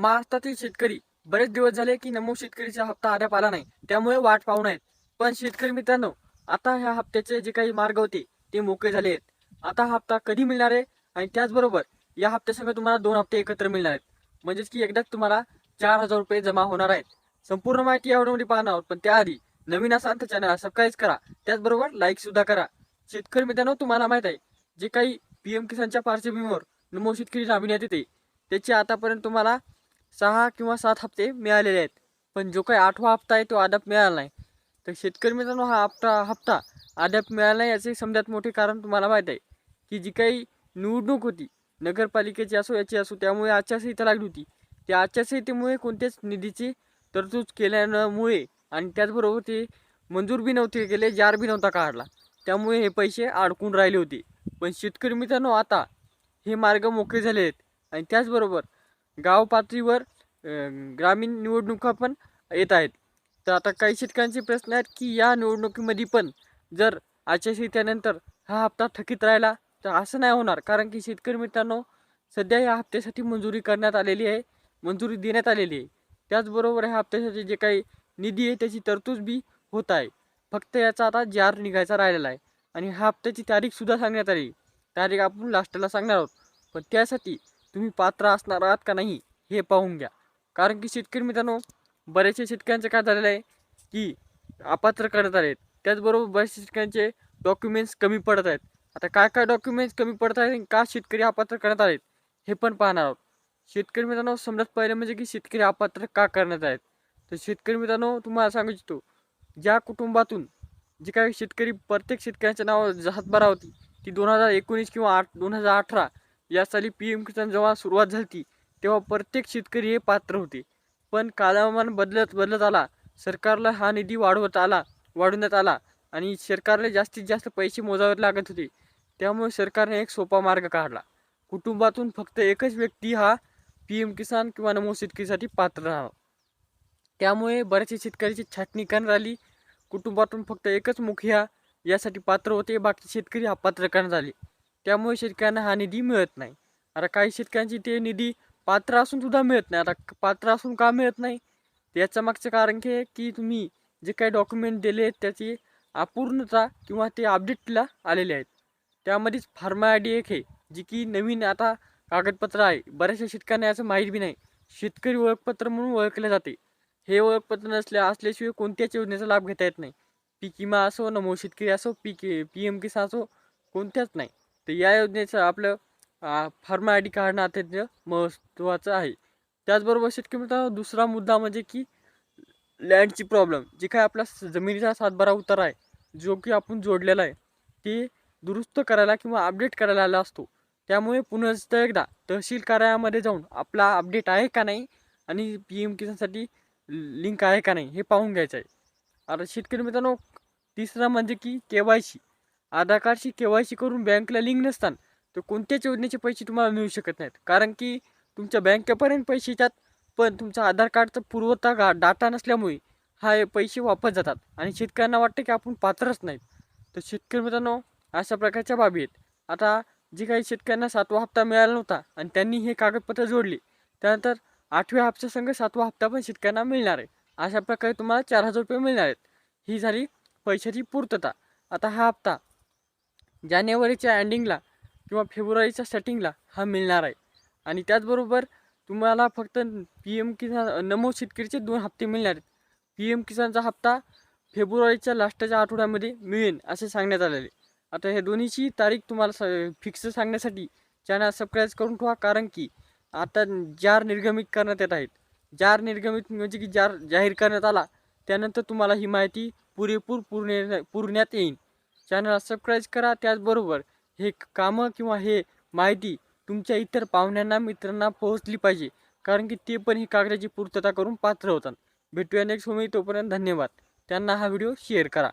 महाराष्ट्रातील शेतकरी बरेच दिवस झाले की नमो शेतकरीचा हप्ता अद्याप आला नाही. त्यामुळे वाट पाहू आहेत पण शेतकरी मित्रांनो आता ह्या हप्त्याचे जे काही मार्ग होते ते मोकळे झाले आहेत. आता हा हप्ता कधी मिळणार आहे? आणि त्याचबरोबर या हप्त्यासंग तुम्हाला दोन हप्ते एकत्र मिळणार आहेत. म्हणजेच की एकदाच तुम्हाला चार हजार रुपये जमा होणार आहेत. संपूर्ण माहिती या व्हिडिओमध्ये पाहणार आहोत. पण त्याआधी नवीन असाल तर चॅनल सबस्क्राईब करा. त्याचबरोबर लाईक सुद्धा करा. शेतकरी मित्रांनो तुम्हाला माहीत आहे जे काही पी एम किसानच्या पार्श्वभूमीवर नमो शेतकरी राबविण्यात येते त्याची आतापर्यंत तुम्हाला सहा किंवा सात हप्ते मिळालेले आहेत. पण जो काही आठवा हप्ता आहे तो अद्याप मिळाला नाही. तर शेतकरी मित्रांनो हा हप्ता हप्ता अद्याप मिळाला नाही याचे समजात मोठे कारण तुम्हाला माहीत आहे की जी काही निवडणूक होती नगरपालिकेची असो याची असो त्यामुळे आचारसंहिता लागली होती. त्या आचारसंहितेमुळे कोणत्याच निधीची तरतूद केल्यामुळे आणि त्याचबरोबर ते मंजूर बी नव्हते केले जार बी नव्हता काढला. त्यामुळे हे पैसे अडकून राहिले होते. पण शेतकरी मित्रांनो आता हे मार्ग मोकळे झाले आहेत आणि त्याचबरोबर गाव पातळीवर ग्रामीण निवडणुका पण येत आहेत. तर आता काही शेतकऱ्यांचे प्रश्न आहेत की या निवडणुकीमध्ये पण जर आचारसंहित्यानंतर हा हप्ता थकीत राहिला तर असं नाही होणार. कारण की शेतकरी मित्रांनो सध्या या हप्त्यासाठी मंजुरी करण्यात आलेली आहे मंजुरी देण्यात आलेली आहे. त्याचबरोबर ह्या हप्त्यासाठी जे काही निधी आहे त्याची तरतूद बी होत आहे. फक्त याचा आता जार निघायचा राहिलेला आहे. आणि ह्या हप्त्याची तारीखसुद्धा सांगण्यात आली. तारीख आपण लास्टला सांगणार आहोत. पण त्यासाठी तुम्ही पात्र असणार आहात का नाही हे पाहून घ्या. कारण की शेतकरी मित्रांनो बरेचसे शेतकऱ्यांचं काय झालेलं आहे की अपात्र करत आहेत त्याचबरोबर बरेचसे शेतकऱ्यांचे डॉक्युमेंट्स कमी पडत आहेत. आता काय काय डॉक्युमेंट्स कमी पडत आहेत आणि का शेतकरी अपात्र करण्यात आहेत हे पण पाहणार आहोत. शेतकरी मित्रांनो समजत पहिले म्हणजे की शेतकरी अपात्र का करण्यात आहेत? तर शेतकरी मित्रांनो तुम्हाला सांगू इच्छितो ज्या कुटुंबातून जे काही शेतकरी प्रत्येक शेतकऱ्यांच्या नावावर हातबारा होती ती दोन हजार एकोणीस किंवा आठ दोन हजार अठरा या साली पी एम किसान जेव्हा सुरुवात झाली तेव्हा प्रत्येक शेतकरी हे पात्र होते. पण कालामान बदलत बदलत आला. सरकारला हा निधी वाढवत आला वाढवण्यात आला आणि सरकारला जास्तीत जास्त पैसे मोजावे लागत होते. त्यामुळे सरकारने एक सोपा मार्ग काढला. कुटुंबातून फक्त एकच व्यक्ती हा पी एम किसान किंवा नमो शेतकरीसाठी पात्र राहावा. त्यामुळे बऱ्याचशा शेतकऱ्याची छाटणी करण्यात आली. कुटुंबातून फक्त एकच मुखिया यासाठी पात्र होते. बाकी शेतकरी अपात्र करण्यात आले. त्यामुळे शेतकऱ्यांना हा निधी मिळत नाही. आता काही शेतकऱ्यांची ते निधी पात्र असून सुद्धा मिळत नाही. आता पात्र असून का मिळत नाही? याचं मागचं कारण की आहे की तुम्ही जे काही डॉक्युमेंट दिले आहेत त्याची अपूर्णता किंवा ते अपडेटला आलेले आहेत. त्यामध्येच फार्मा आय डी एक आहे जी की नवीन आता कागदपत्र आहे. बऱ्याचशा शेतकऱ्यांना याचं माहीत बी नाही. शेतकरी ओळखपत्र म्हणून ओळखले जाते. हे ओळखपत्र नसल्या असल्याशिवाय कोणत्याच योजनेचा लाभ घेता येत नाही. पीक विमा असो नमो शेतकरी असो पीक पी एम किसान असो कोणत्याच नाही. तर या योजनेचं आपलं फार्मा आय डी काढणं अत्यंत महत्त्वाचं आहे. त्याचबरोबर शेतकरी मित्रांनो दुसरा मुद्दा म्हणजे की लँडची प्रॉब्लेम जे काय आपला स- जमिनीचा सातबारा उतार आहे जो की आपण जोडलेला आहे ते दुरुस्त करायला किंवा अपडेट करायला आला असतो. त्यामुळे पुन्हा एकदा तहसील कार्यालयामध्ये जाऊन आपला अपडेट आहे का नाही आणि पी एम किसानसाठी लिंक आहे का नाही हे पाहून घ्यायचं आहे. आता शेतकरी मित्रांनो तिसरा म्हणजे की के वाय सी. आधार कार्डशी के वाय सी करून बँकला लिंक नसताना तर कोणत्याच योजनेचे पैसे तुम्हाला मिळू शकत नाहीत. कारण की तुमच्या बँकेपर्यंत पैसे येतात पण तुमचा आधार कार्डचा पुरवठा गा डाटा नसल्यामुळे हा हे पैसे वापस जातात. आणि शेतकऱ्यांना वाटतं की आपण पात्रच नाहीत. तर शेतकरी मित्रांनो अशा प्रकारच्या बाबी आहेत. आता जे काही शेतकऱ्यांना सातवा हप्ता मिळाला नव्हता आणि त्यांनी हे कागदपत्र जोडले त्यानंतर आठव्या हप्त्यासंग सातवा हप्ता पण शेतकऱ्यांना मिळणार आहे. अशा प्रकारे तुम्हाला चार हजार रुपये मिळणार आहेत. ही झाली पैशाची पूर्तता. आता हा हप्ता जानेवारीच्या एंडिंगला किंवा फेब्रुवारीच्या स्टार्टिंगला हा मिळणार आहे. आणि त्याचबरोबर तुम्हाला फक्त पी एम किसान नमो शेतकरीचे दोन हप्ते मिळणार आहेत. पी एम किसानचा हप्ता फेब्रुवारीच्या लास्टच्या आठवड्यामध्ये मिळेल असे सांगण्यात आलेले आता हे दोन्हीची तारीख तुम्हाला स फिक्स सांगण्यासाठी चॅनल सबस्क्राईब करून ठेवा कारण की आता जार निर्गमित करण्यात येत आहेत. जार निर्गमित म्हणजे की जार जाहीर करण्यात आला त्यानंतर तुम्हाला ही माहिती पुरेपूर पुरण्या पुरण्यात येईल चॅनलला सबस्क्राईब करा. त्याचबरोबर हे कामं किंवा हे माहिती तुमच्या इतर पाहुण्यांना मित्रांना पोहोचली पाहिजे. कारण की ते पण ही कागदाची पूर्तता करून पात्र होतात. भेटूया नेक्स्ट होमी तोपर्यंत धन्यवाद. त्यांना हा व्हिडिओ शेअर करा.